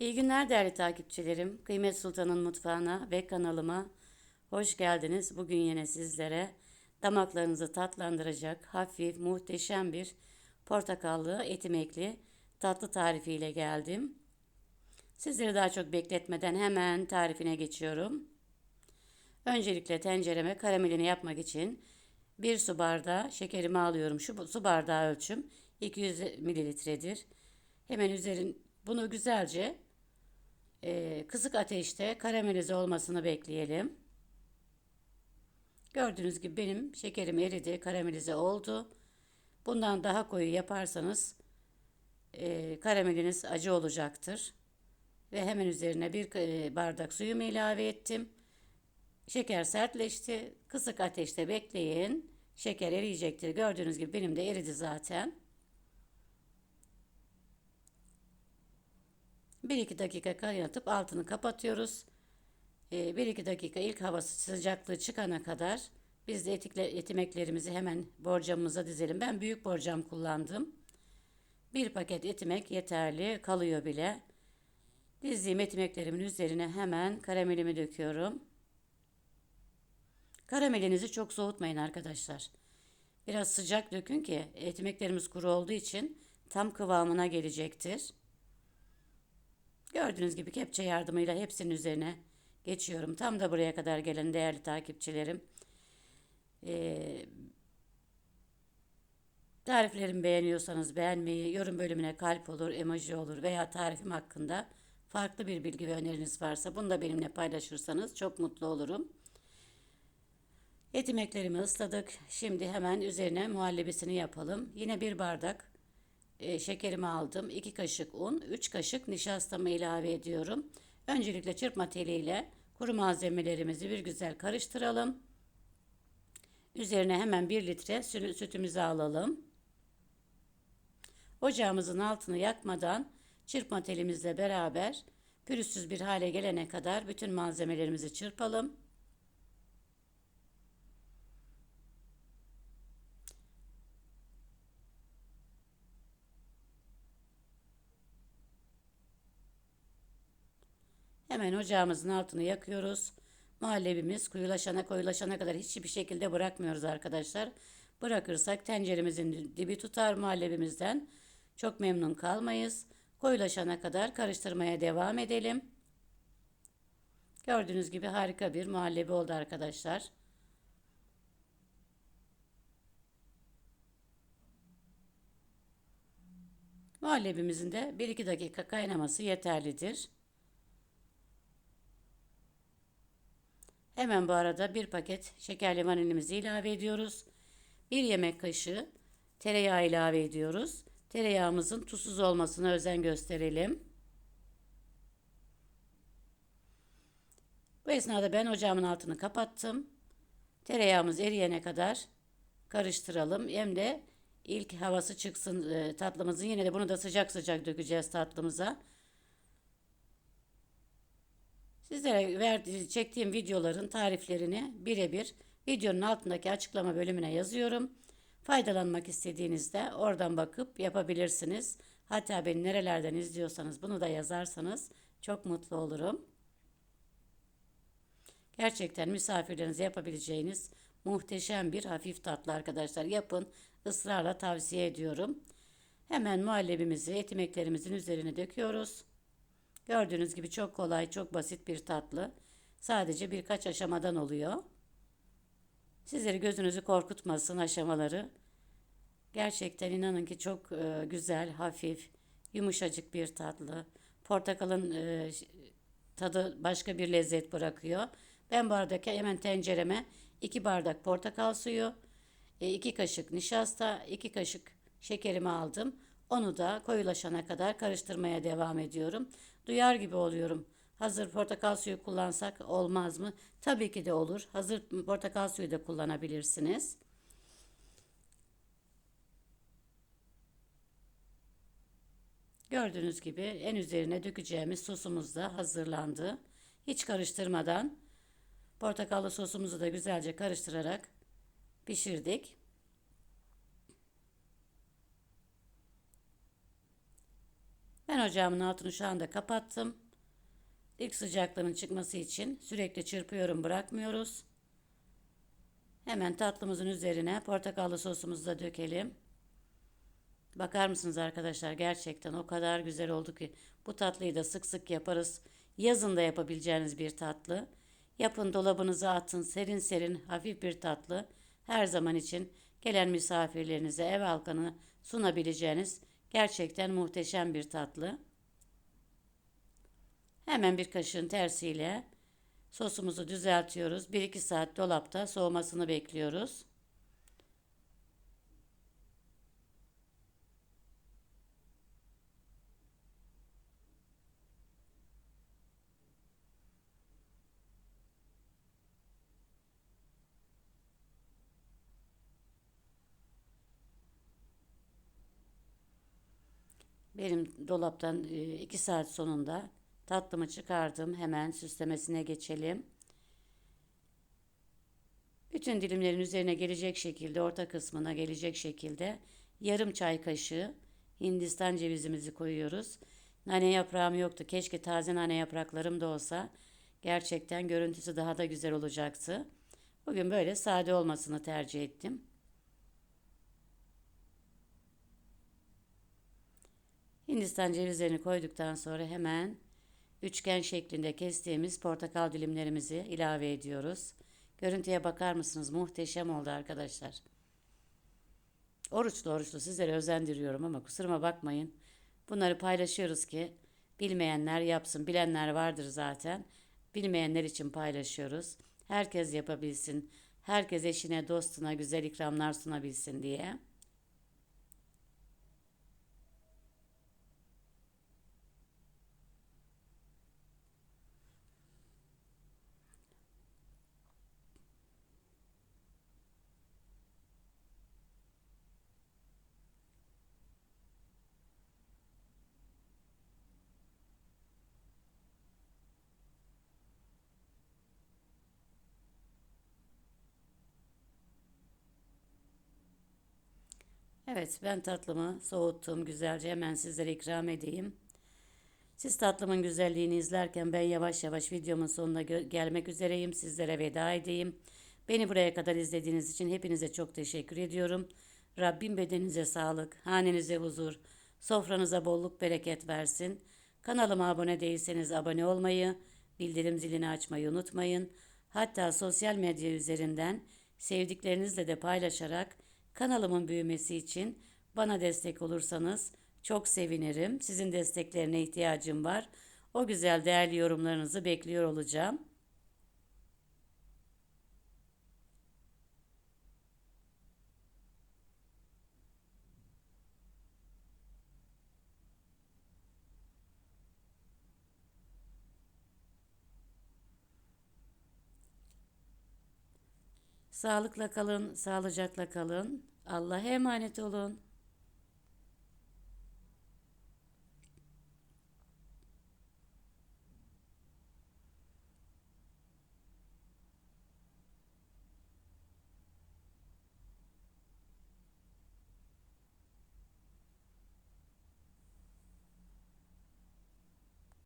İyi günler değerli takipçilerim. Kıymet Sultan'ın mutfağına ve kanalıma hoş geldiniz. Bugün yine sizlere damaklarınızı tatlandıracak hafif, muhteşem bir portakallı, etimekli tatlı tarifiyle geldim. Sizleri daha çok bekletmeden hemen tarifine geçiyorum. Öncelikle tencereme karamelini yapmak için bir su bardağı şekerimi alıyorum. Şu su bardağı ölçüm 200 mililitredir. Hemen üzerin bunu güzelce e, kısık ateşte karamelize olmasını bekleyelim. Gördüğünüz gibi benim şekerim eridi, karamelize oldu. Bundan daha koyu yaparsanız e, karameliniz acı olacaktır. Ve hemen üzerine bir e, bardak suyumu ilave ettim. Şeker sertleşti. Kısık ateşte bekleyin. Şeker eriyecektir. Gördüğünüz gibi benim de eridi zaten. 1-2 dakika kaynatıp altını kapatıyoruz. 1-2 ee, dakika ilk havası sıcaklığı çıkana kadar biz de etikle, etimeklerimizi hemen borcamımıza dizelim. Ben büyük borcam kullandım. Bir paket etimek yeterli kalıyor bile. Dizdiğim etimeklerimin üzerine hemen karamelimi döküyorum. Karamelinizi çok soğutmayın arkadaşlar. Biraz sıcak dökün ki etimeklerimiz kuru olduğu için tam kıvamına gelecektir. Gördüğünüz gibi kepçe yardımıyla hepsinin üzerine geçiyorum. Tam da buraya kadar gelen değerli takipçilerim. Ee, tariflerimi beğeniyorsanız beğenmeyi, yorum bölümüne kalp olur, emoji olur veya tarifim hakkında farklı bir bilgi ve öneriniz varsa bunu da benimle paylaşırsanız çok mutlu olurum. Et yemeklerimi ısladık. Şimdi hemen üzerine muhallebisini yapalım. Yine bir bardak e, şekerimi aldım. 2 kaşık un, 3 kaşık nişastamı ilave ediyorum. Öncelikle çırpma teliyle kuru malzemelerimizi bir güzel karıştıralım. Üzerine hemen 1 litre sütümüzü alalım. Ocağımızın altını yakmadan çırpma telimizle beraber pürüzsüz bir hale gelene kadar bütün malzemelerimizi çırpalım. Hemen ocağımızın altını yakıyoruz. Muhallebimiz koyulaşana koyulaşana kadar hiçbir şekilde bırakmıyoruz arkadaşlar. Bırakırsak tenceremizin dibi tutar muhallebimizden. Çok memnun kalmayız. Koyulaşana kadar karıştırmaya devam edelim. Gördüğünüz gibi harika bir muhallebi oldu arkadaşlar. Muhallebimizin de 1-2 dakika kaynaması yeterlidir. Hemen bu arada bir paket şekerli vanilimizi ilave ediyoruz. Bir yemek kaşığı tereyağı ilave ediyoruz. Tereyağımızın tuzsuz olmasına özen gösterelim. Bu esnada ben ocağımın altını kapattım. Tereyağımız eriyene kadar karıştıralım. Hem de ilk havası çıksın e, tatlımızın. Yine de bunu da sıcak sıcak dökeceğiz tatlımıza. Sizlere verdiği, çektiğim videoların tariflerini birebir videonun altındaki açıklama bölümüne yazıyorum. Faydalanmak istediğinizde oradan bakıp yapabilirsiniz. Hatta beni nerelerden izliyorsanız bunu da yazarsanız çok mutlu olurum. Gerçekten misafirlerinize yapabileceğiniz muhteşem bir hafif tatlı arkadaşlar. Yapın. ısrarla tavsiye ediyorum. Hemen muhallebimizi, etimeklerimizin üzerine döküyoruz. Gördüğünüz gibi çok kolay, çok basit bir tatlı. Sadece birkaç aşamadan oluyor. Sizleri gözünüzü korkutmasın aşamaları. Gerçekten inanın ki çok e, güzel, hafif, yumuşacık bir tatlı. Portakalın e, tadı başka bir lezzet bırakıyor. Ben bu arada hemen tencereme 2 bardak portakal suyu, 2 e, kaşık nişasta, 2 kaşık şekerimi aldım. Onu da koyulaşana kadar karıştırmaya devam ediyorum. Duyar gibi oluyorum. Hazır portakal suyu kullansak olmaz mı? Tabii ki de olur. Hazır portakal suyu da kullanabilirsiniz. Gördüğünüz gibi en üzerine dökeceğimiz sosumuz da hazırlandı. Hiç karıştırmadan portakallı sosumuzu da güzelce karıştırarak pişirdik. Ben ocağımın altını şu anda kapattım. İlk sıcaklığının çıkması için sürekli çırpıyorum bırakmıyoruz. Hemen tatlımızın üzerine portakallı sosumuzu da dökelim. Bakar mısınız arkadaşlar gerçekten o kadar güzel oldu ki bu tatlıyı da sık sık yaparız. Yazın da yapabileceğiniz bir tatlı. Yapın dolabınıza atın serin serin hafif bir tatlı. Her zaman için gelen misafirlerinize ev halkını sunabileceğiniz gerçekten muhteşem bir tatlı. Hemen bir kaşığın tersiyle sosumuzu düzeltiyoruz. 1-2 saat dolapta soğumasını bekliyoruz. Benim dolaptan 2 saat sonunda tatlımı çıkardım. Hemen süslemesine geçelim. Bütün dilimlerin üzerine gelecek şekilde, orta kısmına gelecek şekilde yarım çay kaşığı Hindistan cevizimizi koyuyoruz. Nane yaprağım yoktu. Keşke taze nane yapraklarım da olsa. Gerçekten görüntüsü daha da güzel olacaktı. Bugün böyle sade olmasını tercih ettim. Hindistan cevizlerini koyduktan sonra hemen üçgen şeklinde kestiğimiz portakal dilimlerimizi ilave ediyoruz. Görüntüye bakar mısınız? Muhteşem oldu arkadaşlar. Oruçlu oruçlu sizlere özendiriyorum ama kusuruma bakmayın. Bunları paylaşıyoruz ki bilmeyenler yapsın. Bilenler vardır zaten. Bilmeyenler için paylaşıyoruz. Herkes yapabilsin. Herkes eşine, dostuna güzel ikramlar sunabilsin diye. Evet ben tatlımı soğuttum güzelce hemen sizlere ikram edeyim. Siz tatlımın güzelliğini izlerken ben yavaş yavaş videomun sonuna gelmek üzereyim. Sizlere veda edeyim. Beni buraya kadar izlediğiniz için hepinize çok teşekkür ediyorum. Rabbim bedeninize sağlık, hanenize huzur, sofranıza bolluk bereket versin. Kanalıma abone değilseniz abone olmayı, bildirim zilini açmayı unutmayın. Hatta sosyal medya üzerinden sevdiklerinizle de paylaşarak Kanalımın büyümesi için bana destek olursanız çok sevinirim. Sizin desteklerine ihtiyacım var. O güzel değerli yorumlarınızı bekliyor olacağım. Sağlıkla kalın, sağlıcakla kalın. Allah'a emanet olun.